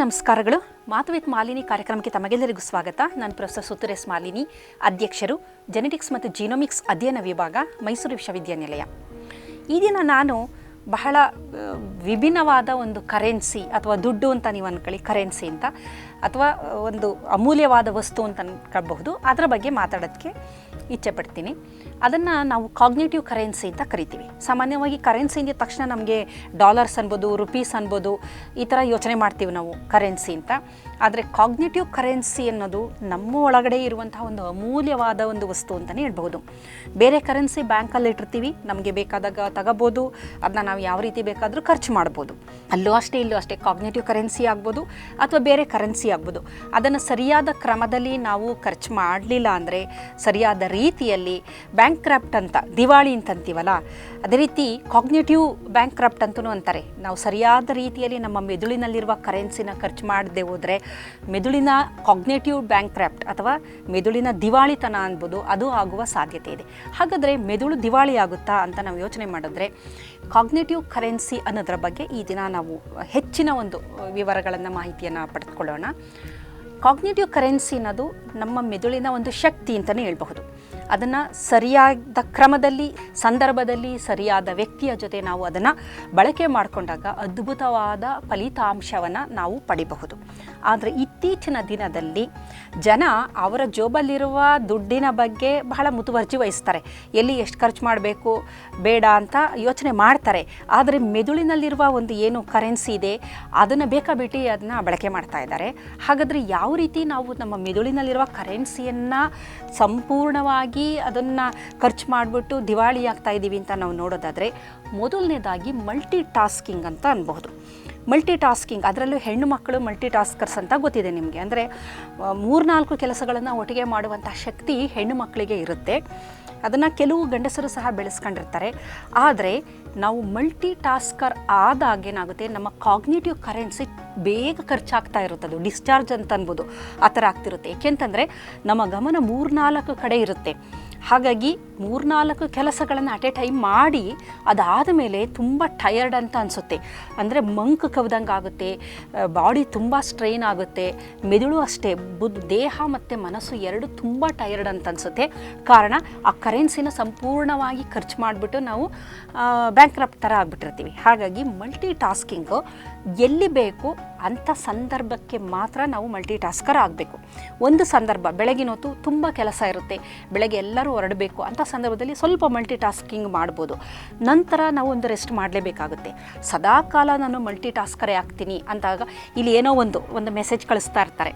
ನಮಸ್ಕಾರಗಳು. ಮಾತು ವಿತ್ ಮಾಲಿನಿ ಕಾರ್ಯಕ್ರಮಕ್ಕೆ ತಮಗೆಲ್ಲರಿಗೂ ಸ್ವಾಗತ. ನಾನು ಪ್ರೊಫೆಸರ್ ಸುತ್ತುರೇಸ್ ಮಾಲಿನಿ, ಅಧ್ಯಕ್ಷರು ಜೆನೆಟಿಕ್ಸ್ ಮತ್ತು ಜೀನೋಮಿಕ್ಸ್ ಅಧ್ಯಯನ ವಿಭಾಗ, ಮೈಸೂರು ವಿಶ್ವವಿದ್ಯಾನಿಲಯ. ಈ ದಿನ ನಾನು ಬಹಳ ವಿಭಿನ್ನವಾದ ಒಂದು ಕರೆನ್ಸಿ ಅಥವಾ ದುಡ್ಡು ಅಂತ ನೀವು ಅನ್ಕೊಳ್ಳಿ ಕರೆನ್ಸಿ ಅಂತ. ಅಥವಾ ಒಂದು ಅಮೂಲ್ಯವಾದ ವಸ್ತು ಅಂತ ಅನ್ಕೊಳ್ಬಹುದು. ಅದರ ಬಗ್ಗೆ ಮಾತಾಡೋದಕ್ಕೆ ಇಚ್ಛೆ ಪಡ್ತೀನಿ. ಅದನ್ನು ನಾವು ಕಾಗ್ನೇಟಿವ್ ಕರೆನ್ಸಿ ಅಂತ ಕರಿತೀವಿ. ಸಾಮಾನ್ಯವಾಗಿ ಕರೆನ್ಸಿ ಅಂದ ತಕ್ಷಣ ನಮಗೆ ಡಾಲರ್ಸ್ ಅನ್ಬೋದು ರುಪೀಸ್ ಅನ್ಬೋದು, ಈ ಥರ ಯೋಚನೆ ಮಾಡ್ತೀವಿ ನಾವು ಕರೆನ್ಸಿ ಅಂತ. ಆದರೆ ಕಾಗ್ನೇಟಿವ್ ಕರೆನ್ಸಿ ಅನ್ನೋದು ನಮ್ಮ ಒಳಗಡೆ ಇರುವಂತಹ ಒಂದು ಅಮೂಲ್ಯವಾದ ಒಂದು ವಸ್ತು ಅಂತಲೇ ಹೇಳ್ಬೋದು ಬೇರೆ ಕರೆನ್ಸಿ ಬ್ಯಾಂಕಲ್ಲಿ ಇಟ್ಟಿರ್ತೀವಿ. ನಮಗೆ ಬೇಕಾದಾಗ ತಗೋಬೋದು. ಅದನ್ನ ನಾವು ಯಾವ ರೀತಿ ಬೇಕಾದರೂ ಖರ್ಚು ಮಾಡ್ಬೋದು. ಅಲ್ಲೂ ಅಷ್ಟೇ, ಇಲ್ಲೂ ಅಷ್ಟೇ ಕಾಗ್ನೇಟಿವ್ ಕರೆನ್ಸಿ ಆಗ್ಬೋದು. ಅಥವಾ ಬೇರೆ ಕರೆನ್ಸಿ ಆಗ್ಬೋದು. ಅದನ್ನು ಸರಿಯಾದ ಕ್ರಮದಲ್ಲಿ ನಾವು ಖರ್ಚು ಮಾಡಲಿಲ್ಲ ಅಂದರೆ ಸರಿಯಾದ ರೀತಿಯಲ್ಲಿ ಬ್ಯಾಂಕ್ ಕ್ರಾಪ್ಟ್ ಅಂತ, ದಿವಾಳಿ ಅಂತಂತೀವಲ್ಲ ಅದೇ ರೀತಿ ಕಾಗ್ನೇಟಿವ್ ಬ್ಯಾಂಕ್ ಕ್ರಾಪ್ಟ್ ಅಂತಲೂ ಅಂತಾರೆ. ನಾವು ಸರಿಯಾದ ರೀತಿಯಲ್ಲಿ ನಮ್ಮ ಮೆದುಳಿನಲ್ಲಿರುವ ಕರೆನ್ಸಿನ ಖರ್ಚು ಮಾಡದೆ ಹೋದರೆ ಮೆದುಳಿನ ಕಾಗ್ನೇಟಿವ್ ಬ್ಯಾಂಕ್ ಕ್ರಾಪ್ಟ್ ಅಥವಾ ಮೆದುಳಿನ ದಿವಾಳಿತನ ಅನ್ಬೋದು, ಅದು ಆಗುವ ಸಾಧ್ಯತೆ ಇದೆ. ಹಾಗಾದರೆ ಮೆದುಳು ದಿವಾಳಿ ಆಗುತ್ತಾ ಅಂತ ನಾವು ಯೋಚನೆ ಮಾಡಿದ್ರೆ ಕಾಗ್ನೇಟಿವ್ ಕರೆನ್ಸಿ ಅನ್ನೋದ್ರ ಬಗ್ಗೆ ಈ ದಿನ ನಾವು ಹೆಚ್ಚಿನ ಒಂದು ವಿವರಗಳನ್ನು, ಮಾಹಿತಿಯನ್ನು ಪಡೆದುಕೊಳ್ಳೋಣ ಕಾಗ್ನೇಟಿವ್ ಕರೆನ್ಸಿ ಅನ್ನೋದು ನಮ್ಮ ಮೆದುಳಿನ ಒಂದು ಶಕ್ತಿ ಅಂತಲೇ ಹೇಳ್ಬಹುದು. ಅದನ್ನು ಸರಿಯಾದ ಕ್ರಮದಲ್ಲಿ, ಸಂದರ್ಭದಲ್ಲಿ ಸರಿಯಾದ ವ್ಯಕ್ತಿಯ ಜೊತೆ ನಾವು ಅದನ್ನು ಬಳಕೆ ಮಾಡಿಕೊಂಡಾಗ ಅದ್ಭುತವಾದ ಫಲಿತಾಂಶವನ್ನು ನಾವು ಪಡಿಬಹುದು. ಆದರೆ ಇತ್ತೀಚಿನ ದಿನದಲ್ಲಿ ಜನ ಅವರ ಜೋಬಲ್ಲಿರುವ ದುಡ್ಡಿನ ಬಗ್ಗೆ ಬಹಳ ಮುತುವರ್ಜಿ ವಹಿಸ್ತಾರೆ. ಎಲ್ಲಿ ಎಷ್ಟು ಖರ್ಚು ಮಾಡಬೇಕು, ಬೇಡ ಅಂತ ಯೋಚನೆ ಮಾಡ್ತಾರೆ. ಆದರೆ ಮೆದುಳಿನಲ್ಲಿರುವ ಒಂದು ಏನು ಕರೆನ್ಸಿ ಇದೆ, ಅದನ್ನು ಬೇಕಾಬಿಟ್ಟು ಅದನ್ನು ಬಳಕೆ ಮಾಡ್ತಾ ಇದ್ದಾರೆ. ಹಾಗಾದರೆ ಯಾವ ರೀತಿ ನಾವು ನಮ್ಮ ಮೆದುಳಿನಲ್ಲಿರುವ ಕರೆನ್ಸಿಯನ್ನು ಸಂಪೂರ್ಣವಾಗಿ ಅದನ್ನು ಖರ್ಚು ಮಾಡಿಬಿಟ್ಟು ದಿವಾಳಿ ಆಗ್ತಾ ಇದ್ದೀವಿ ಅಂತ ನಾವು ನೋಡೋದಾದರೆ ಮೊದಲನೇದಾಗಿ ಮಲ್ಟಿ ಟಾಸ್ಕಿಂಗ್ ಅಂತ ಅನ್ಬಹುದು. ಮಲ್ಟಿ ಟಾಸ್ಕಿಂಗ್ ಅದರಲ್ಲೂ ಹೆಣ್ಣು ಮಕ್ಕಳು ಮಲ್ಟಿ ಟಾಸ್ಕರ್ಸ್ ಅಂತ ಗೊತ್ತಿದೆ ನಿಮಗೆ. ಅಂದರೆ ಮೂರ್ನಾಲ್ಕು ಕೆಲಸಗಳನ್ನು ಒಟ್ಟಿಗೆ ಮಾಡುವಂಥ ಶಕ್ತಿ ಹೆಣ್ಣು ಮಕ್ಕಳಿಗೆ ಇರುತ್ತೆ. ಅದನ್ನು ಕೆಲವು ಗಂಡಸರು ಸಹ ಬೆಳೆಸ್ಕೊಂಡಿರ್ತಾರೆ. ಆದರೆ ನಾವು ಮಲ್ಟಿ ಟಾಸ್ಕರ್ ಆದಾಗ ಏನಾಗುತ್ತೆ, ನಮ್ಮ ಕಾಗ್ನೇಟಿವ್ ಕರೆನ್ಸಿ ಬೇಗ ಖರ್ಚಾಗ್ತಾ ಇರುತ್ತದು ಡಿಸ್ಚಾರ್ಜ್ ಅಂತ ಅನ್ಬೋದು, ಆ ಥರ ಆಗ್ತಿರುತ್ತೆ. ಏಕೆಂತಂದರೆ, ನಮ್ಮ ಗಮನ ಮೂರ್ನಾಲ್ಕು ಕಡೆ ಇರುತ್ತೆ. ಹಾಗಾಗಿ ಮೂರ್ನಾಲ್ಕು ಕೆಲಸಗಳನ್ನು ಅಟ್ ಎ ಟೈಮ್ ಮಾಡಿ ಅದಾದ ಮೇಲೆ ತುಂಬ ಟಯರ್ಡ್ ಅಂತ ಅನಿಸುತ್ತೆ. ಅಂದರೆ ಮಂಕ್ ಕವ್ದಂಗೆ ಆಗುತ್ತೆ ಬಾಡಿ ತುಂಬ ಸ್ಟ್ರೈನ್ ಆಗುತ್ತೆ, ಮೆದುಳು ಅಷ್ಟೇ, ಬುದ್, ದೇಹ ಮತ್ತು ಮನಸ್ಸು ಎರಡು ತುಂಬ ಟಯರ್ಡ್ ಅಂತ ಅನಿಸುತ್ತೆ. ಕಾರಣ ಆ ಕರೆನ್ಸಿನ ಸಂಪೂರ್ಣವಾಗಿ ಖರ್ಚು ಮಾಡಿಬಿಟ್ಟು ನಾವು ಬ್ಯಾಂಕ್ ಥರ ಆಗಿಬಿಟ್ಟಿರ್ತೀವಿ. ಹಾಗಾಗಿ ಮಲ್ಟಿ ಟಾಸ್ಕಿಂಗು ಎಲ್ಲಿ ಬೇಕು ಅಂಥ ಸಂದರ್ಭಕ್ಕೆ ಮಾತ್ರ ನಾವು ಮಲ್ಟಿ ಟಾಸ್ಕರ್ ಆಗಬೇಕು. ಒಂದು ಸಂದರ್ಭ, ಬೆಳಗಿನ ಹೊತ್ತು ತುಂಬ ಕೆಲಸ ಇರುತ್ತೆ, ಬೆಳಗ್ಗೆ ಎಲ್ಲರೂ ಹೊರಡಬೇಕು ಅಂಥ ಸಂದರ್ಭದಲ್ಲಿ ಸ್ವಲ್ಪ ಮಲ್ಟಿ ಟಾಸ್ಕಿಂಗ್ ಮಾಡ್ಬೋದು. ನಂತರ ನಾವು ಒಂದು ರೆಸ್ಟ್ ಮಾಡಲೇಬೇಕಾಗುತ್ತೆ. ಸದಾಕಾಲ ನಾನು ಮಲ್ಟಿ ಟಾಸ್ಕರೇ ಆಗ್ತೀನಿ ಅಂದಾಗ ಇಲ್ಲಿ ಏನೋ ಒಂದು ಒಂದು ಮೆಸೇಜ್ ಕಳಿಸ್ತಾ ಇರ್ತಾರೆ.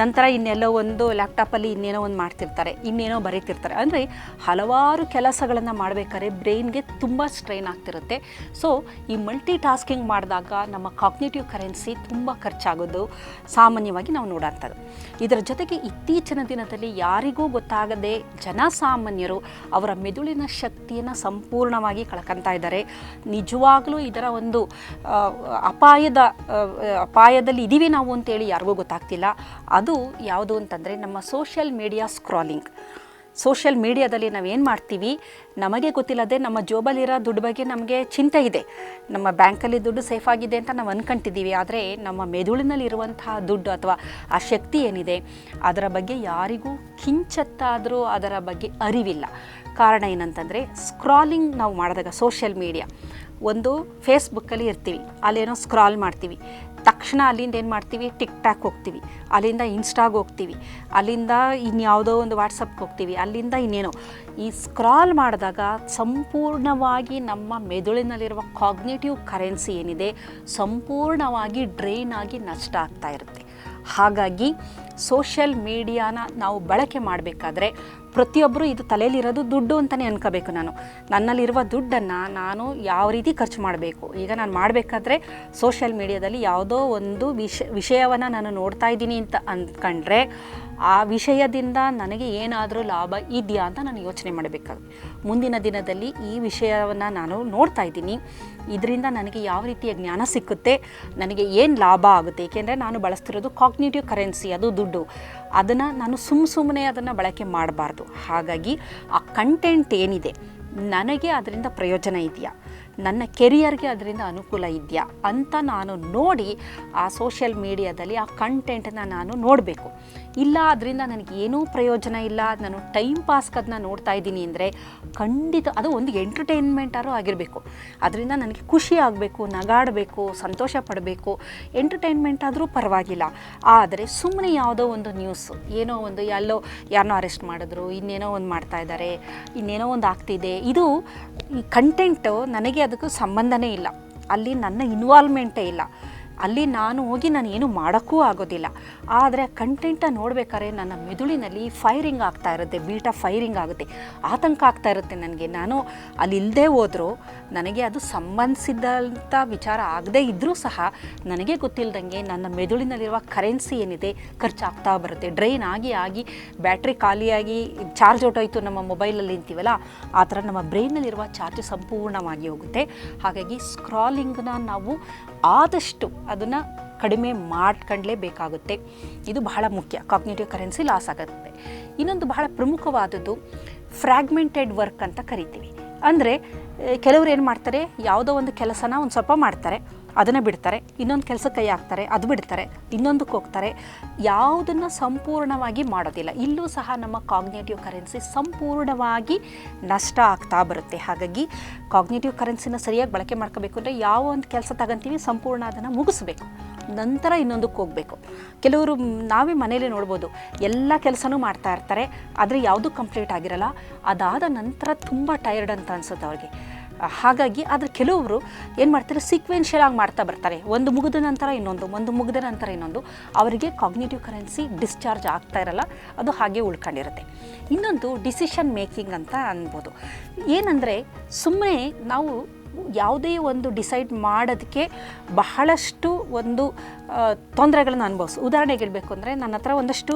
ನಂತರ ಇನ್ನೆಲ್ಲೋ ಒಂದು ಲ್ಯಾಪ್ಟಾಪಲ್ಲಿ ಇನ್ನೇನೋ ಒಂದು ಮಾಡ್ತಿರ್ತಾರೆ, ಇನ್ನೇನೋ ಬರೀತಿರ್ತಾರೆ. ಅಂದರೆ ಹಲವಾರು ಕೆಲಸಗಳನ್ನು ಮಾಡಬೇಕಾದ್ರೆ ಬ್ರೈನ್ಗೆ ತುಂಬ ಸ್ಟ್ರೈನ್ ಆಗ್ತಿರುತ್ತೆ. ಸೊ ಈ ಮಲ್ಟಿ ಟಾಸ್ಕಿಂಗ್ ಮಾಡಿದಾಗ ನಮ್ಮ ಕಾಗ್ನೇಟಿವ್ ಕರೆನ್ಸಿ ತುಂಬ ಖರ್ಚಾಗೋದು ಸಾಮಾನ್ಯವಾಗಿ ನಾವು ನೋಡೋಂಥದ್ದು ಇದರ ಜೊತೆಗೆ ಇತ್ತೀಚಿನ ದಿನದಲ್ಲಿ ಯಾರಿಗೂ ಗೊತ್ತಾಗದೆ ಜನಸಾಮಾನ್ಯರು ಅವರ ಮೆದುಳಿನ ಶಕ್ತಿಯನ್ನು ಸಂಪೂರ್ಣವಾಗಿ ಕಳ್ಕೊತಾ ಇದ್ದಾರೆ. ನಿಜವಾಗಲೂ ಇದರ ಒಂದು ಅಪಾಯದ ಅಪಾಯದಲ್ಲಿ ಇದ್ದೀವಿ ನಾವು ಅಂತೇಳಿ ಯಾರಿಗೂ ಗೊತ್ತಾಗ್ತಿಲ್ಲ. ಯಾವುದು ಅಂತಂದರೆ ನಮ್ಮ ಸೋಷಿಯಲ್ ಮೀಡಿಯಾ ಸ್ಕ್ರಾಲಿಂಗ್ ಸೋಷಿಯಲ್ ಮೀಡಿಯಾದಲ್ಲಿ ನಾವೇನು ಮಾಡ್ತೀವಿ? ನಮಗೆ ಗೊತ್ತಿಲ್ಲದೆ ನಮ್ಮ ಜೋಬಲ್ಲಿರೋ ದುಡ್ಡು ಬಗ್ಗೆ ನಮಗೆ ಚಿಂತೆ ಇದೆ. ನಮ್ಮ ಬ್ಯಾಂಕಲ್ಲಿ ದುಡ್ಡು ಸೇಫ್ ಆಗಿದೆ ಅಂತ ನಾವು ಅನ್ಕೊಂತಿದ್ದೀವಿ. ಆದರೆ ನಮ್ಮ ಮೆದುಳಿನಲ್ಲಿರುವಂತಹ ದುಡ್ಡು ಅಥವಾ ಆ ಶಕ್ತಿ ಏನಿದೆ, ಅದರ ಬಗ್ಗೆ ಯಾರಿಗೂ ಕಿಂಚತ್ತಾದರೂ ಅದರ ಬಗ್ಗೆ ಅರಿವಿಲ್ಲ. ಕಾರಣ ಏನಂತಂದರೆ ಸ್ಕ್ರಾಲಿಂಗ್ ನಾವು ಮಾಡಿದಾಗ ಸೋಷಿಯಲ್ ಮೀಡಿಯಾ ಒಂದು ಫೇಸ್ಬುಕ್ಕಲ್ಲಿ ಇರ್ತೀವಿ. ಅಲ್ಲೇನೋ ಸ್ಕ್ರಾಲ್ ಮಾಡ್ತೀವಿ. ತಕ್ಷಣ ಅಲ್ಲಿಂದ ಏನು ಮಾಡ್ತೀವಿ? ಟಿಕ್ ಟಾಕ್ ಹೋಗ್ತೀವಿ. ಅಲ್ಲಿಂದ ಇನ್ಸ್ಟಾಗೆ ಹೋಗ್ತೀವಿ. ಅಲ್ಲಿಂದ ಇನ್ಯಾವುದೋ ಒಂದು ವಾಟ್ಸಪ್ಗೆ ಹೋಗ್ತೀವಿ. ಅಲ್ಲಿಂದ ಇನ್ನೇನೋ. ಈ ಸ್ಕ್ರಾಲ್ ಮಾಡಿದಾಗ ಸಂಪೂರ್ಣವಾಗಿ ನಮ್ಮ ಮೆದುಳಿನಲ್ಲಿರುವ ಕಾಗ್ನೇಟಿವ್ ಕರೆನ್ಸಿ ಏನಿದೆ, ಸಂಪೂರ್ಣವಾಗಿ ಡ್ರೈನ್ ಆಗಿ ನಷ್ಟ ಆಗ್ತಾ ಇರುತ್ತೆ. ಹಾಗಾಗಿ ಸೋಷಿಯಲ್ ಮೀಡಿಯಾನ ನಾವು ಬಳಕೆ ಮಾಡಬೇಕಾದ್ರೆ ಪ್ರತಿಯೊಬ್ಬರು ಇದು ತಲೆಯಲ್ಲಿರೋದು ದುಡ್ಡು ಅಂತಲೇ ಅನ್ಕೋಬೇಕು ನಾನು. ನನ್ನಲ್ಲಿರುವ ದುಡ್ಡನ್ನು ನಾನು ಯಾವ ರೀತಿ ಖರ್ಚು ಮಾಡಬೇಕು? ಈಗ ನಾನು ಮಾಡಬೇಕಾದ್ರೆ ಸೋಷಿಯಲ್ ಮೀಡಿಯಾದಲ್ಲಿ ಯಾವುದೋ ಒಂದು ವಿಷ, ವಿಷಯವನ್ನು ನಾನು ನೋಡ್ತಾ ಇದ್ದೀನಿ ಅಂತ ಅಂದ್ಕೊಂಡ್ರೆ ಆ ವಿಷಯದಿಂದ ನನಗೆ ಏನಾದರೂ ಲಾಭ ಇದೆಯಾ ಅಂತ ನಾನು ಯೋಚನೆ ಮಾಡಬೇಕಾಗುತ್ತೆ. ಮುಂದಿನ ದಿನದಲ್ಲಿ ಈ ವಿಷಯವನ್ನು ನಾನು ನೋಡ್ತಾ ಇದ್ದೀನಿ. ಇದರಿಂದ ನನಗೆ ಯಾವ ರೀತಿಯ ಜ್ಞಾನ ಸಿಕ್ಕುತ್ತೆ? ನನಗೆ ಏನು ಲಾಭ ಆಗುತ್ತೆ? ಏಕೆಂದರೆ ನಾನು ಬಳಸ್ತಿರೋದು ಕಾಗ್ನೇಟಿವ್ ಕರೆನ್ಸಿ ಅದು ದುಡ್ಡು. ಅದನ್ನು ನಾನು ಸುಮ್ಮ ಸುಮ್ಮನೆ ಅದನ್ನು ಬಳಕೆ ಮಾಡಬಾರ್ದು. ಹಾಗಾಗಿ ಆ ಕಂಟೆಂಟ್ ಏನಿದೆ? ನನಗೆ ಅದರಿಂದ ಪ್ರಯೋಜನ ಇದೆಯಾ? ನನ್ನ ಕೆರಿಯರ್ಗೆ ಅದರಿಂದ ಅನುಕೂಲ ಇದೆಯಾ ಅಂತ ನಾನು ನೋಡಿ ಆ ಸೋಷಿಯಲ್ ಮೀಡಿಯಾದಲ್ಲಿ ಆ ಕಂಟೆಂಟನ್ನ ನಾನು ನೋಡಬೇಕು. ಇಲ್ಲ, ಅದರಿಂದ ನನಗೆ ಏನೂ ಪ್ರಯೋಜನ ಇಲ್ಲ, ನಾನು ಟೈಮ್ ಪಾಸ್ಗೆ ಅದನ್ನ ನೋಡ್ತಾ ಇದ್ದೀನಿ ಅಂದರೆ ಖಂಡಿತ ಅದು ಒಂದು ಎಂಟರ್ಟೈನ್ಮೆಂಟಾರು ಆಗಿರಬೇಕು. ಅದರಿಂದ ನನಗೆ ಖುಷಿ ಆಗಬೇಕು, ನಗಾಡಬೇಕು, ಸಂತೋಷ ಪಡಬೇಕು ಎಂಟರ್ಟೈನ್ಮೆಂಟ್ ಆದರೂ ಪರವಾಗಿಲ್ಲ. ಆದರೆ ಸುಮ್ಮನೆ ಯಾವುದೋ ಒಂದು ನ್ಯೂಸ್ ಏನೋ ಒಂದು ಎಲ್ಲೋ ಯಾರನ್ನೋ ಅರೆಸ್ಟ್ ಮಾಡಿದ್ರು, ಇನ್ನೇನೋ ಒಂದು ಮಾಡ್ತಾ ಇದ್ದಾರೆ ಇನ್ನೇನೋ ಒಂದು ಆಗ್ತಿದೆ, ಇದು ಈ ಕಂಟೆಂಟು ನನಗೆ ಅದಕ್ಕೂ ಸಂಬಂಧನೇ ಇಲ್ಲ. ಅಲ್ಲಿ ನನ್ನ ಇನ್ವಾಲ್ವ್ಮೆಂಟೇ ಇಲ್ಲ. ಅಲ್ಲಿ ನಾನು ಹೋಗಿ ನಾನು ಏನು ಮಾಡೋಕ್ಕೂ ಆಗೋದಿಲ್ಲ. ಆದರೆ ಕಂಟೆಂಟ ನೋಡಬೇಕಾದ್ರೆ ನನ್ನ ಮೆದುಳಿನಲ್ಲಿ ಫೈರಿಂಗ್ ಆಗ್ತಾ ಇರುತ್ತೆ, ಬೀಟ ಫೈರಿಂಗ್ ಆಗುತ್ತೆ. ಆತಂಕ ಆಗ್ತಾ ಇರುತ್ತೆ ನನಗೆ. ನಾನು ಅಲ್ಲಿ ಇಲ್ಲದೆ ಹೋದರೂ ನನಗೆ ಅದು ಸಂಬಂಧಿಸಿದಂಥ ವಿಚಾರ ಆಗದೇ ಇದ್ದರೂ ಸಹ ನನಗೆ ಗೊತ್ತಿಲ್ಲದಂಗೆ ನನ್ನ ಮೆದುಳಿನಲ್ಲಿರುವ ಕರೆನ್ಸಿ ಏನಿದೆ, ಖರ್ಚಾಗ್ತಾ ಬರುತ್ತೆ. ಡ್ರೈನ್ ಆಗಿ ಆಗಿ ಬ್ಯಾಟ್ರಿ ಖಾಲಿಯಾಗಿ ಚಾರ್ಜ್ ಹೊಟ್ಟೋಯ್ತು ನಮ್ಮ ಮೊಬೈಲಲ್ಲಿ ಅಂತೀವಲ್ಲ, ಆ ಥರ ನಮ್ಮ ಬ್ರೈನಲ್ಲಿರುವ ಚಾರ್ಜ್ ಸಂಪೂರ್ಣವಾಗಿ ಹೋಗುತ್ತೆ. ಹಾಗಾಗಿ ಸ್ಕ್ರಾಲಿಂಗ್ನ ನಾವು ಆದಷ್ಟು ಅದನ್ನು ಕಡಿಮೆ ಮಾಡ್ಕೊಂಡ್ಲೇಬೇಕಾಗುತ್ತೆ ಇದು ಬಹಳ ಮುಖ್ಯ. ಕಾಗ್ನೇಟಿವ್ ಕರೆನ್ಸಿ ಲಾಸ್ ಆಗುತ್ತೆ. ಇನ್ನೊಂದು ಬಹಳ ಪ್ರಮುಖವಾದದ್ದು ಫ್ರ್ಯಾಗ್ಮೆಂಟೆಡ್ ವರ್ಕ್ ಅಂತ ಕರಿತೀವಿ. ಅಂದರೆ ಕೆಲವರು ಏನು ಮಾಡ್ತಾರೆ? ಯಾವುದೋ ಒಂದು ಕೆಲಸನ ಒಂದು ಸ್ವಲ್ಪ ಮಾಡ್ತಾರೆ. ಅದನ್ನು ಬಿಡ್ತಾರೆ, ಇನ್ನೊಂದು ಕೆಲಸಕ್ಕೆ ಕೈ ಹಾಕ್ತಾರೆ, ಅದು ಬಿಡ್ತಾರೆ ಇನ್ನೊಂದಕ್ಕೆ ಹೋಗ್ತಾರೆ. ಯಾವುದನ್ನು ಸಂಪೂರ್ಣವಾಗಿ ಮಾಡೋದಿಲ್ಲ. ಇಲ್ಲೂ ಸಹ ನಮ್ಮ ಕಾಗ್ನೇಟಿವ್ ಕರೆನ್ಸಿ ಸಂಪೂರ್ಣವಾಗಿ ನಷ್ಟ ಆಗ್ತಾ ಬರುತ್ತೆ. ಹಾಗಾಗಿ ಕಾಗ್ನೇಟಿವ್ ಕರೆನ್ಸಿನ ಸರಿಯಾಗಿ ಬಳಕೆ ಮಾಡ್ಕೋಬೇಕು ಅಂದರೆ ಯಾವ ಒಂದು ಕೆಲಸ ತಗೊಂತೀವಿ ಸಂಪೂರ್ಣ ಅದನ್ನು ಮುಗಿಸ್ಬೇಕು. ನಂತರ ಇನ್ನೊಂದಕ್ಕೆ ಹೋಗಬೇಕು. ಕೆಲವರು ನಾವೇ ಮನೇಲಿ ನೋಡ್ಬೋದು, ಎಲ್ಲ ಕೆಲಸನೂ ಮಾಡ್ತಾ ಇರ್ತಾರೆ, ಆದರೆ ಯಾವುದೂ ಕಂಪ್ಲೀಟ್ ಆಗಿರಲ್ಲ. ಅದಾದ ನಂತರ ತುಂಬ ಟೈರ್ಡ್ ಅಂತ ಅನ್ಸುತ್ತೆ ಅವ್ರಿಗೆ. ಹಾಗಾಗಿ ಆದರೆ ಕೆಲವರು ಏನು ಮಾಡ್ತಾರೆ ಸೀಕ್ವೆನ್ಷಿಯಲ್ ಆಗಿ ಮಾಡ್ತಾ ಬರ್ತಾರೆ. ಒಂದು ಮುಗಿದ ನಂತರ ಇನ್ನೊಂದು, ಒಂದು ಮುಗಿದ ನಂತರ ಇನ್ನೊಂದು. ಅವರಿಗೆ ಕಾಗ್ನೇಟಿವ್ ಕರೆನ್ಸಿ ಡಿಸ್ಚಾರ್ಜ್ ಆಗ್ತಾ ಇರಲ್ಲ, ಅದು ಹಾಗೆ ಉಳ್ಕೊಂಡಿರುತ್ತೆ. ಇನ್ನೊಂದು ಡಿಸಿಷನ್ ಮೇಕಿಂಗ್ ಅಂತ ಅನ್ಬೋದು. ಏನಂದರೆ ಸುಮ್ಮನೆ ನಾವು ಯಾವುದೇ ಒಂದು ಡಿಸೈಡ್ ಮಾಡೋದಕ್ಕೆ ಬಹಳಷ್ಟು ಒಂದು ತೊಂದರೆಗಳನ್ನು ಅನುಭವಿಸು. ಉದಾಹರಣೆಗೆ ಹೇಳಬೇಕು ಅಂದರೆ ನನ್ನ ಹತ್ರ ಒಂದಷ್ಟು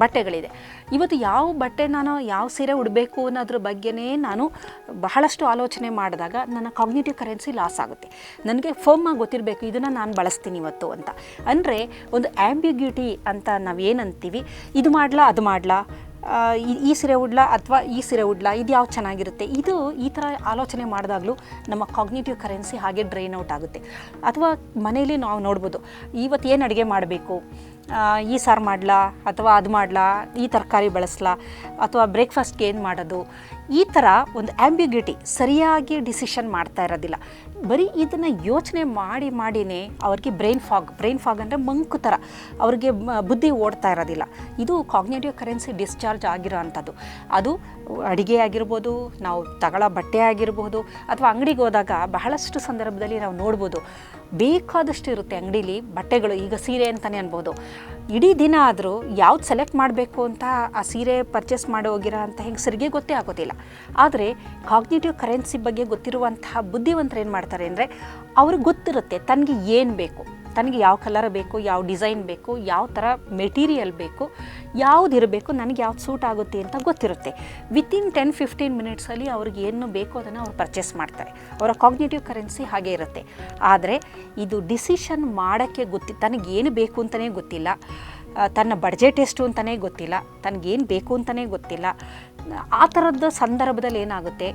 ಬಟ್ಟೆಗಳಿದೆ. ಇವತ್ತು ಯಾವ ಬಟ್ಟೆ ನಾನು ಯಾವ ಸೀರೆ ಉಡಬೇಕು ಅನ್ನೋದ್ರ ಬಗ್ಗೆನೇ ನಾನು ಬಹಳಷ್ಟು ಆಲೋಚನೆ ಮಾಡಿದಾಗ ನನ್ನ ಕಾಗ್ನೇಟಿವ್ ಕರೆನ್ಸಿ ಲಾಸ್ ಆಗುತ್ತೆ. ನನಗೆ ಫೋಮ್ ಆಗಿ ಗೊತ್ತಿರಬೇಕು, ಇದನ್ನು ನಾನು ಬಳಸ್ತೀನಿ ಇವತ್ತು ಅಂತ. ಅಂದರೆ ಒಂದು ಆ್ಯಂಬಿಗ್ಯೂಟಿ ಅಂತ ನಾವು ಏನಂತೀವಿ? ಇದು ಮಾಡಲಾ, ಅದು ಮಾಡಲಾ? ಈ- ಸೀರೆ ಉಡ್ಲ ಅಥವಾ ಈ ಸೀರೆ ಉಡ್ಲ ಇದು ಯಾವ ಚೆನ್ನಾಗಿರುತ್ತೆ? ಇದು ಈ ಥರ ಆಲೋಚನೆ ಮಾಡಿದಾಗಲೂ ನಮ್ಮ ಕಾಗ್ನೇಟಿವ್ ಕರೆನ್ಸಿ ಹಾಗೆ ಡ್ರೈನ್ ಔಟ್ ಆಗುತ್ತೆ. ಅಥವಾ ಮನೆಯಲ್ಲಿ ನಾವು ನೋಡ್ಬೋದು ಇವತ್ತು ಏನು ಅಡುಗೆ ಮಾಡಬೇಕು? ಈ ಸಾರು ಮಾಡಲಾ ಅಥವಾ ಅದು ಮಾಡಲಾ, ಈ ತರಕಾರಿ ಬಳಸ್ಲಾ ಅಥವಾ ಬ್ರೇಕ್ಫಾಸ್ಟ್ಗೆ ಏನು ಮಾಡೋದು? ಈ ಥರ ಒಂದು ಆ್ಯಂಬಿಗ್ಯುಟಿ ಸರಿಯಾಗಿ ಡಿಸಿಷನ್ ಮಾಡ್ತಾ ಇರೋದಿಲ್ಲ. ಬರೀ ಇದನ್ನು ಯೋಚನೆ ಮಾಡಿ ಮಾಡಿನೇ ಅವ್ರಿಗೆ ಬ್ರೈನ್ ಫಾಗ್ ಬ್ರೈನ್ ಫಾಗ್ ಅಂದರೆ ಮಂಕು ಥರ ಅವ್ರಿಗೆ ಬುದ್ಧಿ ಓಡ್ತಾ ಇರೋದಿಲ್ಲ. ಇದು ಕಾಗ್ನೇಟಿವ್ ಕರೆನ್ಸಿ ಡಿಸ್ಚಾರ್ಜ್ ಆಗಿರೋ ಅಂಥದ್ದು ಅದು ಅಡುಗೆ ಆಗಿರ್ಬೋದು, ನಾವು ತಗೊಳ್ಳೋ ಬಟ್ಟೆ ಆಗಿರ್ಬೋದು ಅಥವಾ ಅಂಗಡಿಗೆ ಹೋದಾಗ ಬಹಳಷ್ಟು ಸಂದರ್ಭದಲ್ಲಿ ನಾವು ನೋಡ್ಬೋದು. ಬೇಕಾದಷ್ಟು ಇರುತ್ತೆ ಅಂಗಡೀಲಿ. ಬಟ್ಟೆಗಳು ಈಗ ಸೀರೆ ಅಂತಲೇ ಅನ್ಬೋದು. ಇಡೀ ದಿನ ಆದರೂ ಯಾವ್ದು ಸೆಲೆಕ್ಟ್ ಮಾಡಬೇಕು ಅಂತ ಆ ಸೀರೆ ಪರ್ಚೇಸ್ ಮಾಡಿ ಹೋಗಿರೋ ಅಂತ ಹೆಂಗಸರಿಗೆ ಗೊತ್ತೇ ಆಗೋದಿಲ್ಲ. ಆದರೆ ಕಾಗ್ನೇಟಿವ್ ಕರೆನ್ಸಿ ಬಗ್ಗೆ ಗೊತ್ತಿರುವಂತಹ ಬುದ್ಧಿವಂತರು ಏನು ಮಾಡ್ತಾರೆ ಅಂದರೆ, ಅವ್ರಿಗೆ ಗೊತ್ತಿರುತ್ತೆ ತನಗೆ ಏನು ಬೇಕು. ತನಗೆ ಯಾವ ಕಲರ್ ಬೇಕು, ಯಾವ ಡಿಸೈನ್ ಬೇಕು, ಯಾವ ಥರ ಮೆಟೀರಿಯಲ್ ಬೇಕು, ಯಾವ್ದು ಇರಬೇಕು, ನನಗೆ ಯಾವ್ದು ಸೂಟ್ ಆಗುತ್ತೆ ಅಂತ ಗೊತ್ತಿರುತ್ತೆ. ವಿತಿನ್ ಟೆನ್ ಫಿಫ್ಟೀನ್ ಮಿನಿಟ್ಸಲ್ಲಿ ಅವ್ರಿಗೆ ಏನು ಬೇಕೋ ಅದನ್ನು ಅವ್ರು ಪರ್ಚೇಸ್ ಮಾಡ್ತಾರೆ. ಅವರ ಕಾಗ್ನೇಟಿವ್ ಕರೆನ್ಸಿ ಹಾಗೆ ಇರುತ್ತೆ. ಆದರೆ ಇದು ಡಿಸಿಷನ್ ಮಾಡೋಕ್ಕೆ ಗೊತ್ತಿ ತನಗೇನು ಬೇಕು ಅಂತಲೇ ಗೊತ್ತಿಲ್ಲ. ತನ್ನ ಬಡ್ಜೆಟ್ ಎಷ್ಟು ಅಂತಲೇ ಗೊತ್ತಿಲ್ಲ. ತನಗೇನು ಬೇಕು ಅಂತಲೇ ಗೊತ್ತಿಲ್ಲ. ಆ ಥರದ ಸಂದರ್ಭದಲ್ಲಿ ಏನಾಗುತ್ತೆ?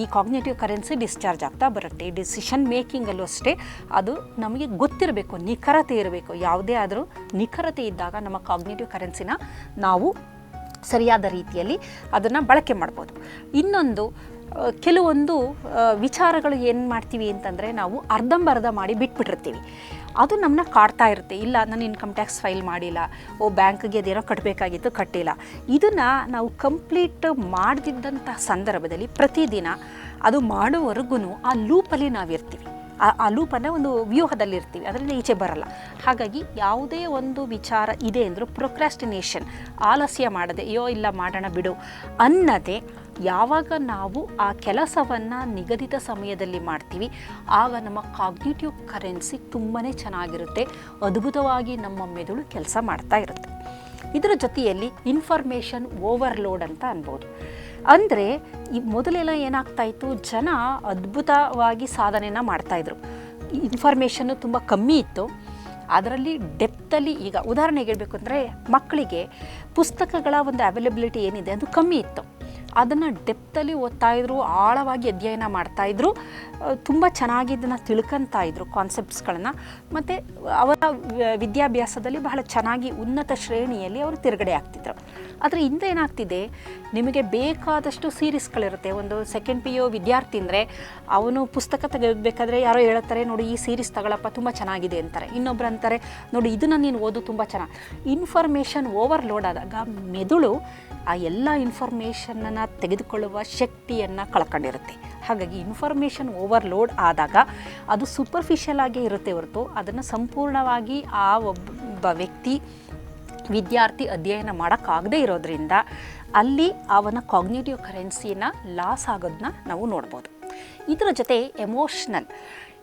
ಈ ಕಾಗ್ನೇಟಿವ್ ಕರೆನ್ಸಿ ಡಿಸ್ಚಾರ್ಜ್ ಆಗ್ತಾ ಬರುತ್ತೆ. ಡಿಸಿಷನ್ ಮೇಕಿಂಗಲ್ಲೂ ಅಷ್ಟೇ. ಅದು ನಮಗೆ ಗೊತ್ತಿರಬೇಕು, ನಿಖರತೆ ಇರಬೇಕು. ಯಾವುದೇ ಆದರೂ ನಿಖರತೆ ಇದ್ದಾಗ ನಮ್ಮ ಕಾಗ್ನೇಟಿವ್ ಕರೆನ್ಸಿನ ನಾವು ಸರಿಯಾದ ರೀತಿಯಲ್ಲಿ ಅದನ್ನು ಬಳಕೆ ಮಾಡ್ಬೋದು. ಇನ್ನೊಂದು ಕೆಲವೊಂದು ವಿಚಾರಗಳು ಏನು ಮಾಡ್ತೀವಿ ಅಂತಂದರೆ ನಾವು ಅರ್ಧಂಬರ್ಧ ಮಾಡಿ ಬಿಟ್ಬಿಟ್ಟಿರ್ತೀವಿ. ಅದು ನಮ್ಮನ್ನ ಕಾಡ್ತಾ ಇರುತ್ತೆ. ಇಲ್ಲ ನಾನು ಇನ್ಕಮ್ ಟ್ಯಾಕ್ಸ್ ಫೈಲ್ ಮಾಡಿಲ್ಲ. ಓ ಬ್ಯಾಂಕ್ಗೆ ಅದೇನೋ ಕಟ್ಟಬೇಕಾಗಿತ್ತು ಕಟ್ಟಿಲ್ಲ. ಇದನ್ನು ನಾವು ಕಂಪ್ಲೀಟ್ ಮಾಡದಿದ್ದಂಥ ಸಂದರ್ಭದಲ್ಲಿ ಪ್ರತಿದಿನ ಅದು ಮಾಡುವವರೆಗೂ ಆ ಲೂಪಲ್ಲಿ ನಾವಿರ್ತೀವಿ. ಆ- ಆ ಲೂಪನ್ನು ಒಂದು ವ್ಯೂಹದಲ್ಲಿರ್ತೀವಿ. ಅದರಿಂದ ಈಚೆ ಬರಲ್ಲ. ಹಾಗಾಗಿ ಯಾವುದೇ ಒಂದು ವಿಚಾರ ಇದೆ ಅಂದರೂ ಪ್ರೊಕ್ರಾಸ್ಟಿನೇಷನ್ ಆಲಸ್ಯ ಮಾಡದೆ, ಅಯ್ಯೋ, ಇಲ್ಲ, ಮಾಡೋಣ ಬಿಡು ಅನ್ನದೇ ಯಾವಾಗ ನಾವು ಆ ಕೆಲಸವನ್ನು ನಿಗದಿತ ಸಮಯದಲ್ಲಿ ಮಾಡ್ತೀವಿ, ಆಗ ನಮ್ಮ ಕಾಗ್ನಿಟಿವ್ ಕರೆನ್ಸಿ ತುಂಬಾ ಚೆನ್ನಾಗಿರುತ್ತೆ, ಅದ್ಭುತವಾಗಿ ನಮ್ಮ ಮೆದುಳು ಕೆಲಸ ಮಾಡ್ತಾ ಇರುತ್ತೆ. ಇದರ ಜೊತೆಯಲ್ಲಿ ಇನ್ಫಾರ್ಮೇಷನ್ ಓವರ್ಲೋಡ್ ಅಂತ ಅನ್ಬೋದು. ಅಂದರೆ ಈ ಮೊದಲೆಲ್ಲ ಏನಾಗ್ತಾ ಇತ್ತು, ಜನ ಅದ್ಭುತವಾಗಿ ಸಾಧನೆನ ಮಾಡ್ತಾಯಿದ್ರು ಇನ್ಫಾರ್ಮೇಷನ್ನು ತುಂಬ ಕಮ್ಮಿ ಇತ್ತು. ಅದರಲ್ಲಿ ಡೆಪ್ತಲ್ಲಿ ಈಗ ಉದಾಹರಣೆಗೆ ಹೇಳಬೇಕು ಅಂದರೆ ಮಕ್ಕಳಿಗೆ ಪುಸ್ತಕಗಳ ಒಂದು ಅವೈಲಬಿಲಿಟಿ ಏನಿದೆ ಅದು ಕಮ್ಮಿ ಇತ್ತು. ಅದನ್ನು ಡೆಪ್ತಲ್ಲಿ ಓದ್ತಾ ಇದ್ರು, ಆಳವಾಗಿ ಅಧ್ಯಯನ ಮಾಡ್ತಾಯಿದ್ರು ತುಂಬ ಚೆನ್ನಾಗಿ ಇದನ್ನು ತಿಳ್ಕೊತಾ ಇದ್ರು ಕಾನ್ಸೆಪ್ಟ್ಸ್ಗಳನ್ನು ಮತ್ತು ಅವರ ವಿದ್ಯಾಭ್ಯಾಸದಲ್ಲಿ ಬಹಳ ಚೆನ್ನಾಗಿ ಉನ್ನತ ಶ್ರೇಣಿಯಲ್ಲಿ ಅವರು ತಿರುಗಡೆ ಆಗ್ತಿದ್ರು. ಆದರೆ ಇಂದ ಏನಾಗ್ತಿದೆ ನಿಮಗೆ ಬೇಕಾದಷ್ಟು ಸೀರೀಸ್ಗಳಿರುತ್ತೆ. ಒಂದು ಸೆಕೆಂಡ್ ಪಿ ಯು ವಿದ್ಯಾರ್ಥಿ ಅಂದರೆ ಅವನು ಪುಸ್ತಕ ತೆಗೆಯಬೇಕಾದ್ರೆ ಯಾರೋ ಹೇಳ್ತಾರೆ, ನೋಡಿ, ಈ ಸೀರೀಸ್ ತಗೊಳಪ್ಪ, ತುಂಬ ಚೆನ್ನಾಗಿದೆ ಅಂತಾರೆ. ಇನ್ನೊಬ್ರು ಅಂತಾರೆ, ನೋಡಿ, ಇದನ್ನು ನೀನು ಓದು, ತುಂಬ ಚೆನ್ನಾಗಿ ಇನ್ಫಾರ್ಮೇಷನ್ ಓವರ್ಲೋಡ್ ಆದಾಗ ಮೆದುಳು ಆ ಎಲ್ಲ ಇನ್ಫಾರ್ಮೇಷನನ್ನು ತೆಗೆದುಕೊಳ್ಳುವ ಶಕ್ತಿಯನ್ನು ಕಳ್ಕೊಂಡಿರುತ್ತೆ. ಹಾಗಾಗಿ ಇನ್ಫಾರ್ಮೇಷನ್ ಓವರ್ಲೋಡ್ ಆದಾಗ ಅದು ಸೂಪರ್ಫಿಷಿಯಲ್ ಆಗೇ ಇರುತ್ತೆ ಹೊರತು ಅದನ್ನು ಸಂಪೂರ್ಣವಾಗಿ ಆ ಒಬ್ಬ ವ್ಯಕ್ತಿ, ವಿದ್ಯಾರ್ಥಿ ಅಧ್ಯಯನ ಮಾಡೋಕ್ಕಾಗದೇ ಇರೋದ್ರಿಂದ ಅಲ್ಲಿ ಅವನ ಕಾಗ್ನೇಟಿವ್ ಕರೆನ್ಸಿನ ಲಾಸ್ ಆಗೋದನ್ನ ನಾವು ನೋಡ್ಬೋದು. ಇದರ ಜೊತೆ ಎಮೋಷ್ನಲ್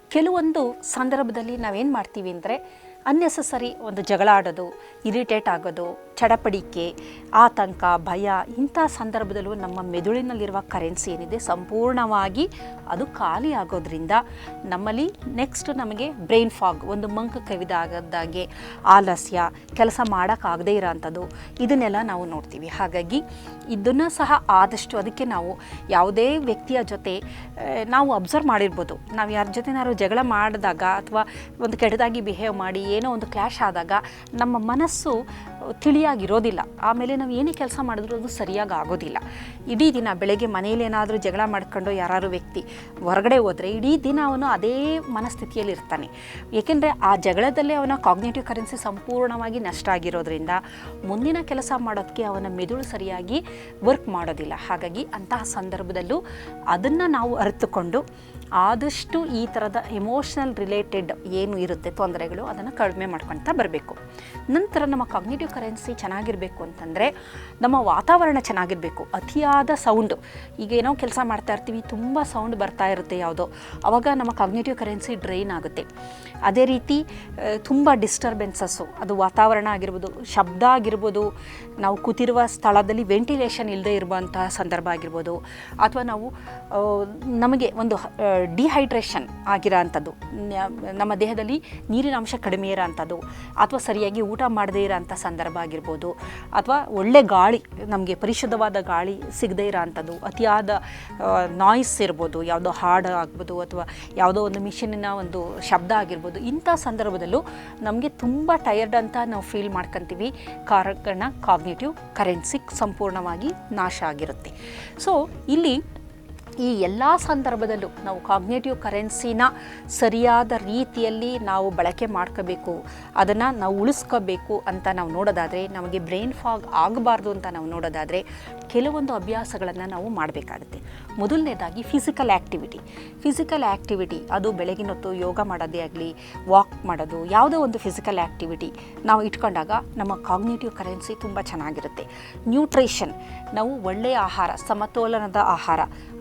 ಕೆಲವೊಂದು ಸಂದರ್ಭದಲ್ಲಿ ನಾವೇನು ಮಾಡ್ತೀವಿ ಅಂದರೆ ಅನ್ನೆಸಸರಿ ಒಂದು ಜಗಳ ಆಡೋದು ಇರಿಟೇಟ್ ಆಗೋದು ಚಡಪಡಿಕೆ, ಆತಂಕ, ಭಯ ಇಂಥ ಸಂದರ್ಭದಲ್ಲೂ ನಮ್ಮ ಮೆದುಳಿನಲ್ಲಿರುವ ಕರೆನ್ಸಿ ಏನಿದೆ ಸಂಪೂರ್ಣವಾಗಿ ಅದು ಖಾಲಿ ಆಗೋದ್ರಿಂದ ನಮ್ಮಲ್ಲಿ ನೆಕ್ಸ್ಟ್ ನಮಗೆ ಬ್ರೈನ್ ಫಾಗ್ ಒಂದು ಮಂಕ ಕವಿದಾಗದಾಗೆ ಆಲಸ್ಯ, ಕೆಲಸ ಮಾಡೋಕ್ಕಾಗದೇ ಇರೋಂಥದ್ದು ಇದನ್ನೆಲ್ಲ ನಾವು ನೋಡ್ತೀವಿ. ಹಾಗಾಗಿ ಇದನ್ನು ಸಹ ಆದಷ್ಟು ಅದಕ್ಕೆ ನಾವು ಯಾವುದೇ ವ್ಯಕ್ತಿಯ ಜೊತೆ ನಾವು ಅಬ್ಸರ್ವ್ ಮಾಡಿರ್ಬೋದು. ನಾವು ಯಾರ ಜೊತೆನಾರು ಜಗಳ ಮಾಡಿದಾಗ ಅಥವಾ ಒಂದು ಕೆಟ್ಟದಾಗಿ ಬಿಹೇವ್ ಮಾಡಿ ಏನೋ ಒಂದು ಕ್ಲ್ಯಾಶ್ ಆದಾಗ ನಮ್ಮ ಮನಸ್ಸು ತಿಳಿಯಾಗಿರೋದಿಲ್ಲ ಆಮೇಲೆ ನಾವು ಏನೇ ಕೆಲಸ ಮಾಡಿದ್ರೂ ಅದು ಸರಿಯಾಗಿ ಆಗೋದಿಲ್ಲ ಇಡೀ ದಿನ ಬೆಳಗ್ಗೆ ಮನೇಲಿ ಏನಾದರೂ ಜಗಳ ಮಾಡ್ಕೊಂಡು ಯಾರು ವ್ಯಕ್ತಿ ಹೊರಗಡೆ ಹೋದರೆ ಇಡೀ ದಿನ ಅವನು ಅದೇ ಮನಸ್ಥಿತಿಯಲ್ಲಿ ಇರ್ತಾನೆ. ಏಕೆಂದರೆ ಆ ಜಗಳದಲ್ಲೇ ಅವನ ಕಾಗ್ನೇಟಿವ್ ಕರೆನ್ಸಿ ಸಂಪೂರ್ಣವಾಗಿ ನಷ್ಟ ಆಗಿರೋದ್ರಿಂದ ಮುಂದಿನ ಕೆಲಸ ಮಾಡೋದಕ್ಕೆ ಅವನ ಮೆದುಳು ಸರಿಯಾಗಿ ವರ್ಕ್ ಮಾಡೋದಿಲ್ಲ. ಹಾಗಾಗಿ ಅಂತಹ ಸಂದರ್ಭದಲ್ಲೂ ಅದನ್ನು ನಾವು ಅರಿತುಕೊಂಡು ಆದಷ್ಟು ಈ ಥರದ ಎಮೋಷ್ನಲ್ ರಿಲೇಟೆಡ್ ಏನು ಇರುತ್ತೆ ತೊಂದರೆಗಳು ಅದನ್ನು ಕಡಿಮೆ ಮಾಡ್ಕೊಳ್ತಾ ಬರಬೇಕು. ನಂತರ ನಮ್ಮ ಕಾಗ್ನೇಟಿವ್ ಕರೆನ್ಸಿ ಚೆನ್ನಾಗಿರಬೇಕು ಅಂತಂದರೆ ನಮ್ಮ ವಾತಾವರಣ ಚೆನ್ನಾಗಿರಬೇಕು. ಅತಿಯಾದ ಸೌಂಡು ಈಗ ಏನೋ ಕೆಲಸ ಮಾಡ್ತಾ ಇರ್ತೀವಿ, ತುಂಬ ಸೌಂಡ್ ಬರ್ತಾ ಇರುತ್ತೆ ಯಾವುದೋ. ಆವಾಗ ನಮ್ಮ ಕಾಗ್ನೇಟಿವ್ ಕರೆನ್ಸಿ ಡ್ರೈನ್ ಆಗುತ್ತೆ. ಅದೇ ರೀತಿ ತುಂಬ ಡಿಸ್ಟರ್ಬೆನ್ಸಸ್ಸು ಅದು ವಾತಾವರಣ ಆಗಿರ್ಬೋದು, ಶಬ್ದ ಆಗಿರ್ಬೋದು, ನಾವು ಕೂತಿರುವ ಸ್ಥಳದಲ್ಲಿ ವೆಂಟಿಲೇಷನ್ ಇಲ್ಲದೆ ಇರುವಂತಹ ಸಂದರ್ಭ ಆಗಿರ್ಬೋದು, ಅಥವಾ ನಾವು ನಮಗೆ ಒಂದು ಡಿಹೈಡ್ರೇಷನ್ ಆಗಿರೋ ಅಂಥದ್ದು ನಮ್ಮ ದೇಹದಲ್ಲಿ ನೀರಿನ ಅಂಶ ಕಡಿಮೆ ಇರೋ ಅಂಥದ್ದು ಅಥವಾ ಸರಿಯಾಗಿ ಊಟ ಮಾಡದೇ ಇರೋ ಅಂಥ ಸಂದರ್ಭ ಆಗಿರ್ಬೋದು, ಅಥವಾ ಒಳ್ಳೆ ಗಾಳಿ, ನಮಗೆ ಪರಿಶುದ್ಧವಾದ ಗಾಳಿ ಸಿಗದೇ ಇರೋ ಅಂಥದ್ದು ಅತಿಯಾದ ನಾಯ್ಸ್ ಇರ್ಬೋದು, ಯಾವುದೋ ಹಾಡು ಆಗ್ಬೋದು, ಅಥವಾ ಯಾವುದೋ ಒಂದು ಮಿಷಿನಿನ ಒಂದು ಶಬ್ದ ಆಗಿರ್ಬೋದು, ಇಂಥ ಸಂದರ್ಭದಲ್ಲೂ ನಮಗೆ ತುಂಬ ಟಯರ್ಡ್ ಅಂತ ನಾವು ಫೀಲ್ ಮಾಡ್ಕೊತೀವಿ. ಕಾರಣ ಕಾಗ್ನೇಟಿವ್ ಕರೆನ್ಸಿ ಸಂಪೂರ್ಣವಾಗಿ ನಾಶ ಆಗಿರುತ್ತೆ. ಸೊ ಇಲ್ಲಿ ಈ ಎಲ್ಲ ಸಂದರ್ಭದಲ್ಲೂ ನಾವು ಕಾಗ್ನೇಟಿವ್ ಕರೆನ್ಸಿನ ಸರಿಯಾದ ರೀತಿಯಲ್ಲಿ ನಾವು ಬಳಕೆ ಮಾಡ್ಕೋಬೇಕು, ಅದನ್ನು ನಾವು ಉಳಿಸ್ಕೋಬೇಕು ಅಂತ ನಾವು ನೋಡೋದಾದರೆ, ನಮಗೆ ಬ್ರೈನ್ ಫಾಗ್ ಆಗಬಾರ್ದು ಅಂತ ನಾವು ನೋಡೋದಾದರೆ, ಕೆಲವೊಂದು ಅಭ್ಯಾಸಗಳನ್ನು ನಾವು ಮಾಡಬೇಕಾಗುತ್ತೆ. ಮೊದಲನೇದಾಗಿ ಫಿಸಿಕಲ್ ಆ್ಯಕ್ಟಿವಿಟಿ ಫಿಸಿಕಲ್ ಆ್ಯಕ್ಟಿವಿಟಿ ಅದು ಬೆಳಗಿನ ಹೊತ್ತು ಯೋಗ ಮಾಡೋದೇ ಆಗಲಿ ವಾಕ್ ಮಾಡೋದು, ಯಾವುದೋ ಒಂದು ಫಿಸಿಕಲ್ ಆ್ಯಕ್ಟಿವಿಟಿ ನಾವು ಇಟ್ಕೊಂಡಾಗ ನಮ್ಮ ಕಾಗ್ನೇಟಿವ್ ಕರೆನ್ಸಿ ತುಂಬ ಚೆನ್ನಾಗಿರುತ್ತೆ. ನ್ಯೂಟ್ರಿಷನ್ ನಾವು ಒಳ್ಳೆಯ ಆಹಾರ, ಸಮತೋಲನದ ಆಹಾರ.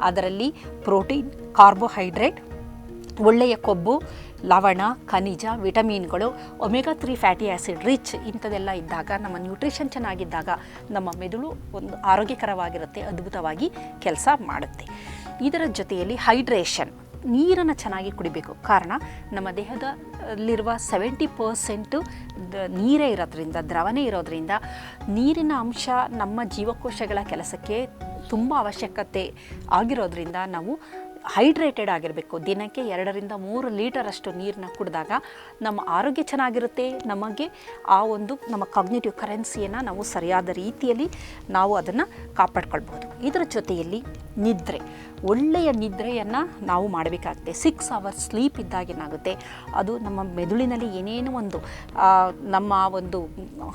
ಅದರಲ್ಲಿ ಪ್ರೋಟೀನ್ ಕಾರ್ಬೋಹೈಡ್ರೇಟ್ ಒಳ್ಳೆಯ ಕೊಬ್ಬು ಲವಣ, ಖನಿಜ, ವಿಟಮಿನ್ಗಳು, omega three fatty acid rich ಇಂಥದ್ದೆಲ್ಲ ಇದ್ದಾಗ, ನಮ್ಮ ನ್ಯೂಟ್ರಿಷನ್ ಚೆನ್ನಾಗಿದ್ದಾಗ ನಮ್ಮ ಮೆದುಳು ಒಂದು ಆರೋಗ್ಯಕರವಾಗಿರುತ್ತೆ, ಅದ್ಭುತವಾಗಿ ಕೆಲಸ ಮಾಡುತ್ತೆ. ಇದರ ಜೊತೆಯಲ್ಲಿ ಹೈಡ್ರೇಷನ್, ನೀರನ್ನು ಚೆನ್ನಾಗಿ ಕುಡಿಬೇಕು. ಕಾರಣ, ನಮ್ಮ ದೇಹದಲ್ಲಿರುವ ಸೆವೆಂಟಿ ಪರ್ಸೆಂಟು ನೀರೇ ಇರೋದ್ರಿಂದ, ದ್ರವನೇ ಇರೋದ್ರಿಂದ ನೀರಿನ ಅಂಶ ನಮ್ಮ ಜೀವಕೋಶಗಳ ಕೆಲಸಕ್ಕೆ ತುಂಬ ಅವಶ್ಯಕತೆ ಆಗಿರೋದ್ರಿಂದ ನಾವು ಹೈಡ್ರೇಟೆಡ್ ಆಗಿರಬೇಕು. ದಿನಕ್ಕೆ ಎರಡರಿಂದ ಮೂರು ಲೀಟರಷ್ಟು ನೀರನ್ನ ಕುಡಿದಾಗ ನಮ್ಮ ಆರೋಗ್ಯ ಚೆನ್ನಾಗಿರುತ್ತೆ. ನಮಗೆ ಆ ಒಂದು ನಮ್ಮ ಕಾಗ್ನೇಟಿವ್ ಕರೆನ್ಸಿಯನ್ನು ನಾವು ಸರಿಯಾದ ರೀತಿಯಲ್ಲಿ ನಾವು ಅದನ್ನು ಕಾಪಾಡ್ಕೊಳ್ಬೋದು ಇದರ ಜೊತೆಯಲ್ಲಿ ನಿದ್ರೆ. ಒಳ್ಳೆಯ ನಿದ್ರೆಯನ್ನು ನಾವು ಮಾಡಬೇಕಾಗುತ್ತೆ. ಸಿಕ್ಸ್ ಅವರ್ಸ್ ಸ್ಲೀಪ್ ಇದ್ದಾಗ ಏನಾಗುತ್ತೆ? ಅದು ನಮ್ಮ ಮೆದುಳಿನಲ್ಲಿ ಏನೇನು ಒಂದು ನಮ್ಮ ಒಂದು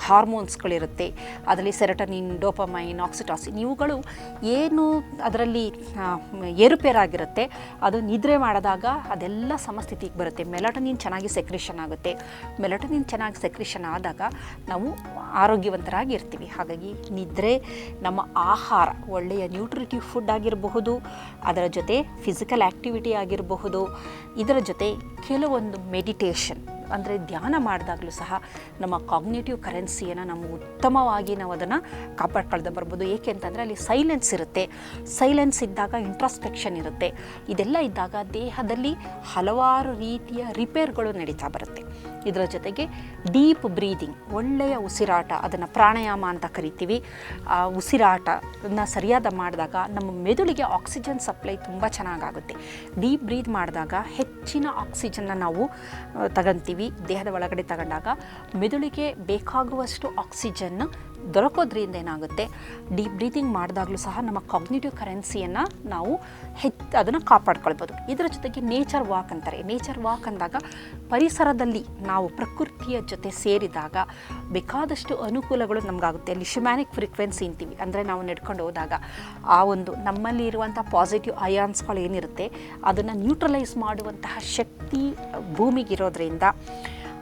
ಹಾರ್ಮೋನ್ಸ್ಗಳಿರುತ್ತೆ. ಅದರಲ್ಲಿ ಸೆರಟನಿನ್ ಡೋಪಮೈನ್ ಆಕ್ಸಿಟಾಸಿನ್ ಇವುಗಳು ಏನು ಅದರಲ್ಲಿ ಆ, ಏರುಪೇರಾಗಿರುತ್ತೆ ಅದು ನಿದ್ರೆ ಮಾಡಿದಾಗ ಅದೆಲ್ಲ ಸಮಸ್ಥಿತಿಗೆ ಬರುತ್ತೆ. ಮೆಲಟನಿನ್ ಚೆನ್ನಾಗಿ ಸೆಕ್ರೇಷನ್ ಆಗುತ್ತೆ. ಮೆಲಟನಿನ್ ಚೆನ್ನಾಗಿ ಸೆಕ್ರೇಷನ್ ಆದಾಗ ನಾವು ಆರೋಗ್ಯವಂತರಾಗಿ ಇರ್ತೀವಿ ಹಾಗಾಗಿ ನಿದ್ರೆ, ನಮ್ಮ ಆಹಾರ, ಒಳ್ಳೆಯ ನ್ಯೂಟ್ರಿಟಿವ್ ಫುಡ್ ಆಗಿರಬಹುದು, ಅದರ ಜೊತೆ ಫಿಸಿಕಲ್ ಆ್ಯಕ್ಟಿವಿಟಿ ಆಗಿರಬಹುದು, ಇದರ ಜೊತೆ ಕೆಲವೊಂದು ಮೆಡಿಟೇಷನ್ ಅಂದರೆ ಧ್ಯಾನ ಮಾಡಿದಾಗಲೂ ಸಹ ನಮ್ಮ ಕಾಗ್ನೇಟಿವ್ ಕರೆನ್ಸಿಯನ್ನು ನಾವು ಉತ್ತಮವಾಗಿ ನಾವು ಅದನ್ನು ಕಾಪಾಡ್ಕೊಳ್ದೆ ಬರ್ಬೋದು. ಏಕೆ ಅಂತಂದರೆ ಅಲ್ಲಿ ಸೈಲೆನ್ಸ್ ಇರುತ್ತೆ. ಸೈಲೆನ್ಸ್ ಇದ್ದಾಗ ಇಂಟ್ರಾಸ್ಪೆಕ್ಷನ್ ಇರುತ್ತೆ. ಇದೆಲ್ಲ ಇದ್ದಾಗ ದೇಹದಲ್ಲಿ ಹಲವಾರು ರೀತಿಯ ರಿಪೇರ್ಗಳು ನಡೀತಾ ಬರುತ್ತೆ. ಇದರ ಜೊತೆಗೆ ಡೀಪ್ ಬ್ರೀದಿಂಗ್ ಒಳ್ಳೆಯ ಉಸಿರಾಟ ಅದನ್ನು ಪ್ರಾಣಾಯಾಮ ಅಂತ ಕರಿತೀವಿ. ಆ ಉಸಿರಾಟನ ಸರಿಯಾದ ಮಾಡಿದಾಗ ನಮ್ಮ ಮೆದುಳಿಗೆ ಆಕ್ಸಿಜನ್ ಸಪ್ಲೈ ತುಂಬ ಚೆನ್ನಾಗಾಗುತ್ತೆ. ಡೀಪ್ ಬ್ರೀದ್ ಮಾಡಿದಾಗ ಹೆಚ್ಚಿನ ಆಕ್ಸಿಜನ್ನ ನಾವು ಆ, ದೇಹದ ಒಳಗಡೆ ತಗೊಂಡಾಗ ಮೆದುಳಿಗೆ ಬೇಕಾಗುವಷ್ಟು ಆಕ್ಸಿಜನ್ ದೊರಕೋದ್ರಿಂದ ಏನಾಗುತ್ತೆ? ಡೀಪ್ ಬ್ರೀತಿಂಗ್ ಮಾಡಿದಾಗಲೂ ಸಹ ನಮ್ಮ ಕಾಗ್ನೇಟಿವ್ ಕರೆನ್ಸಿಯನ್ನು ನಾವು ಹೆಚ್ಚು ಅದನ್ನು ಕಾಪಾಡ್ಕೊಳ್ಬೋದು. ಇದರ ಜೊತೆಗೆ ನೇಚರ್ ವಾಕ್ ಅಂತಾರೆ. ನೇಚರ್ ವಾಕ್ ಅಂದಾಗ ಪರಿಸರದಲ್ಲಿ ನಾವು ಪ್ರಕೃತಿಯ ಜೊತೆ ಸೇರಿದಾಗ ಬೇಕಾದಷ್ಟು ಅನುಕೂಲಗಳು ನಮಗಾಗುತ್ತೆ. ಅಲ್ಲಿ ಶಿಮ್ಯಾನಿಕ್ ಫ್ರೀಕ್ವೆನ್ಸಿ ಅಂತೀವಿ. ಅಂದರೆ ನಾವು ನಡ್ಕೊಂಡು ಹೋದಾಗ ಆ ಒಂದು ನಮ್ಮಲ್ಲಿ ಇರುವಂಥ ಪಾಸಿಟಿವ್ ಅಯಾನ್ಸ್ಗಳು ಏನಿರುತ್ತೆ, ಅದನ್ನು ನ್ಯೂಟ್ರಲೈಸ್ ಮಾಡುವಂತಹ ಶಕ್ತಿ ಭೂಮಿಗಿರೋದ್ರಿಂದ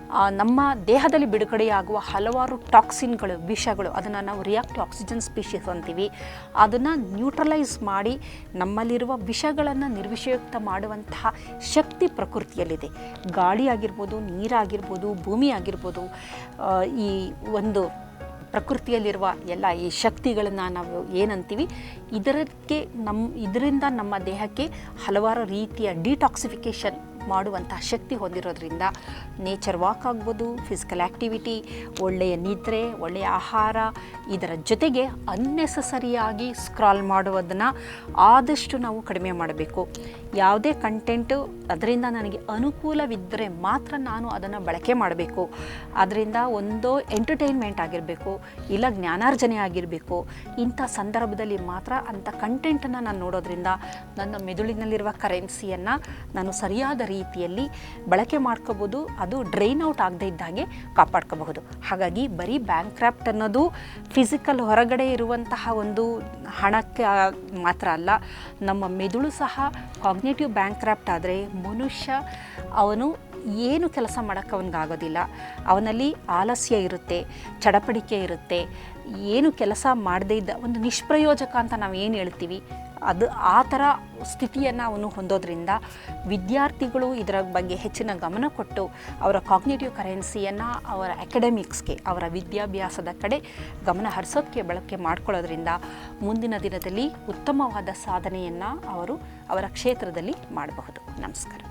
ನಮ್ಮ ದೇಹದಲ್ಲಿ ಬಿಡುಗಡೆಯಾಗುವ ಹಲವಾರು ಟಾಕ್ಸಿನ್ಗಳು, ವಿಷಗಳು, ಅದನ್ನು ನಾವು ರಿಯಾಕ್ಟಿವ್ ಆಕ್ಸಿಜನ್ ಸ್ಪೀಷೀಸ್ ಅಂತೀವಿ. ಅದನ್ನು ನ್ಯೂಟ್ರಲೈಸ್ ಮಾಡಿ ನಮ್ಮಲ್ಲಿರುವ ವಿಷಗಳನ್ನು ನಿರ್ವಿಷಯುಕ್ತ ಮಾಡುವಂತಹ ಶಕ್ತಿ ಪ್ರಕೃತಿಯಲ್ಲಿದೆ. ಗಾಳಿ ಆಗಿರ್ಬೋದು ನೀರಾಗಿರ್ಬೋದು ಭೂಮಿ ಆಗಿರ್ಬೋದು ಈ ಒಂದು ಪ್ರಕೃತಿಯಲ್ಲಿರುವ ಎಲ್ಲ ಈ ಶಕ್ತಿಗಳನ್ನು ನಾವು ಏನಂತೀವಿ ಇದಕ್ಕೆ ನಮ್ಮ ಇದರಿಂದ ನಮ್ಮ ದೇಹಕ್ಕೆ ಹಲವಾರು ರೀತಿಯ ಡಿಟಾಕ್ಸಿಫಿಕೇಷನ್ ಮಾಡುವಂಥ ಶಕ್ತಿ ಹೊಂದಿರೋದ್ರಿಂದ ನೇಚರ್ ವಾಕ್ ಆಗ್ಬೋದು ಫಿಸಿಕಲ್ ಆ್ಯಕ್ಟಿವಿಟಿ ಒಳ್ಳೆಯ ನಿದ್ರೆ, ಒಳ್ಳೆಯ ಆಹಾರ, ಇದರ ಜೊತೆಗೆ ಅನ್ನೆಸಸರಿಯಾಗಿ ಸ್ಕ್ರಾಲ್ ಮಾಡುವುದನ್ನು ಆದಷ್ಟು ನಾವು ಕಡಿಮೆ ಮಾಡಬೇಕು. ಯಾವುದೇ ಕಂಟೆಂಟು ಅದರಿಂದ ನನಗೆ ಅನುಕೂಲವಿದ್ದರೆ ಮಾತ್ರ ನಾನು ಅದನ್ನು ಬಳಕೆ ಮಾಡಬೇಕು. ಅದರಿಂದ ಒಂದು ಎಂಟರ್ಟೈನ್ಮೆಂಟ್ ಆಗಿರಬೇಕು, ಇಲ್ಲ ಜ್ಞಾನಾರ್ಜನೆ ಆಗಿರಬೇಕು, ಇಂಥ ಸಂದರ್ಭದಲ್ಲಿ ಮಾತ್ರ ಅಂಥ ಕಂಟೆಂಟನ್ನು ನಾನು ನೋಡೋದ್ರಿಂದ ನನ್ನ ಮೆದುಳಿನಲ್ಲಿರುವ ಕರೆನ್ಸಿಯನ್ನು ನಾನು ಸರಿಯಾದ ರೀತಿಯಲ್ಲಿ ಬಳಕೆ ಮಾಡ್ಕೋಬೋದು. ಅದು ಡ್ರೈನ್ ಔಟ್ ಆಗದೇ ಇದ್ದಾಗೆ ಕಾಪಾಡ್ಕೋಬಹುದು. ಹಾಗಾಗಿ ಬರೀ ಬ್ಯಾಂಕ್ ಕ್ರಾಫ್ಟ್ ಅನ್ನೋದು ಫಿಸಿಕಲ್ ಹೊರಗಡೆ ಇರುವಂತಹ ಒಂದು ಹಣಕ್ಕೆ ಮಾತ್ರ ಅಲ್ಲ, ನಮ್ಮ ಮೆದುಳು ಸಹ ಕಾಗ್ನೇಟಿವ್ ಬ್ಯಾಂಕ್ ಕ್ರಾಫ್ಟ್ ಆದರೆ ಮನುಷ್ಯ ಅವನು ಏನು ಕೆಲಸ ಮಾಡೋಕ್ಕೆ ಅವನಿಗಾಗೋದಿಲ್ಲ. ಅವನಲ್ಲಿ ಆಲಸ್ಯ ಇರುತ್ತೆ, ಚಡಪಡಿಕೆ ಇರುತ್ತೆ, ಏನು ಕೆಲಸ ಮಾಡದೇ ಇದ್ದ ಒಂದು ನಿಷ್ಪ್ರಯೋಜಕ ಅಂತ ನಾವು ಏನು ಹೇಳ್ತೀವಿ? ಅದು ಆ ಥರ ಸ್ಥಿತಿಯನ್ನು ಅವನು ಹೊಂದೋದ್ರಿಂದ ವಿದ್ಯಾರ್ಥಿಗಳು ಇದರ ಬಗ್ಗೆ ಹೆಚ್ಚಿನ ಗಮನ ಕೊಟ್ಟು ಅವರ ಕಾಗ್ನೇಟಿವ್ ಕರೆನ್ಸಿಯನ್ನು ಅವರ ಅಕಾಡೆಮಿಕ್ಸ್ಗೆ ಅವರ ವಿದ್ಯಾಭ್ಯಾಸದ ಕಡೆ ಗಮನ ಹರಿಸೋದಕ್ಕೆ ಬಳಕೆ ಮಾಡ್ಕೊಳ್ಳೋದ್ರಿಂದ ಮುಂದಿನ ದಿನದಲ್ಲಿ ಉತ್ತಮವಾದ ಸಾಧನೆಯನ್ನು ಅವರು ಅವರ ಕ್ಷೇತ್ರದಲ್ಲಿ ಮಾಡಬಹುದು. ನಮಸ್ಕಾರ.